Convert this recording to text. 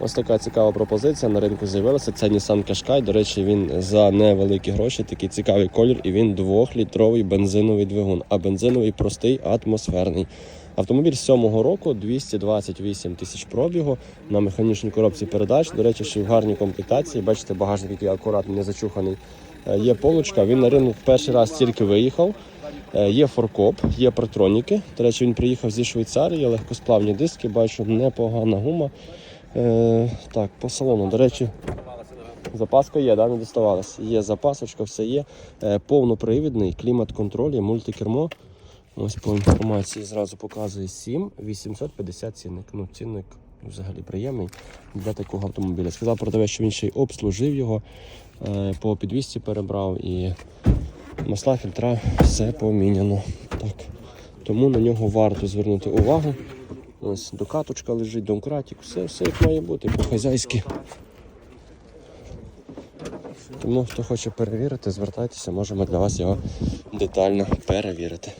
Ось така цікава пропозиція на ринку з'явилася. Це Nissan Qashqai. До речі, він за невеликі гроші, такий цікавий колір, і він двохлітровий бензиновий двигун, а бензиновий простий атмосферний. Автомобіль з 7-го року 228 тисяч пробігу на механічній коробці передач. До речі, ще в гарній комплектації. Бачите, багажник який акуратний, не зачуханий. Е, Є полочка. Він на ринок перший раз тільки виїхав. Е, Є форкоп, є партроніки. До речі, він приїхав зі Швейцарії, легкосплавні диски, бачу, непогана гума. Е, так, по салону. До речі, запаска є, да? не доставалась. Є запасочка, все є. Е, повнопривідний, клімат-контроль, є мультикермо. Ось по інформації зразу показує 7 850 цінник. Ну, цінник взагалі приємний для такого автомобіля. Сказав продавець, що він ще й обслужив його, е, по підвісці перебрав і масла, фільтра, все поміняно. Так. Тому на нього варто звернути увагу. Ось докаточка лежить, домкратик, все, все як має бути, по-хазяйськи. Тому хто хоче перевірити, звертайтеся, можемо для вас його детально перевірити.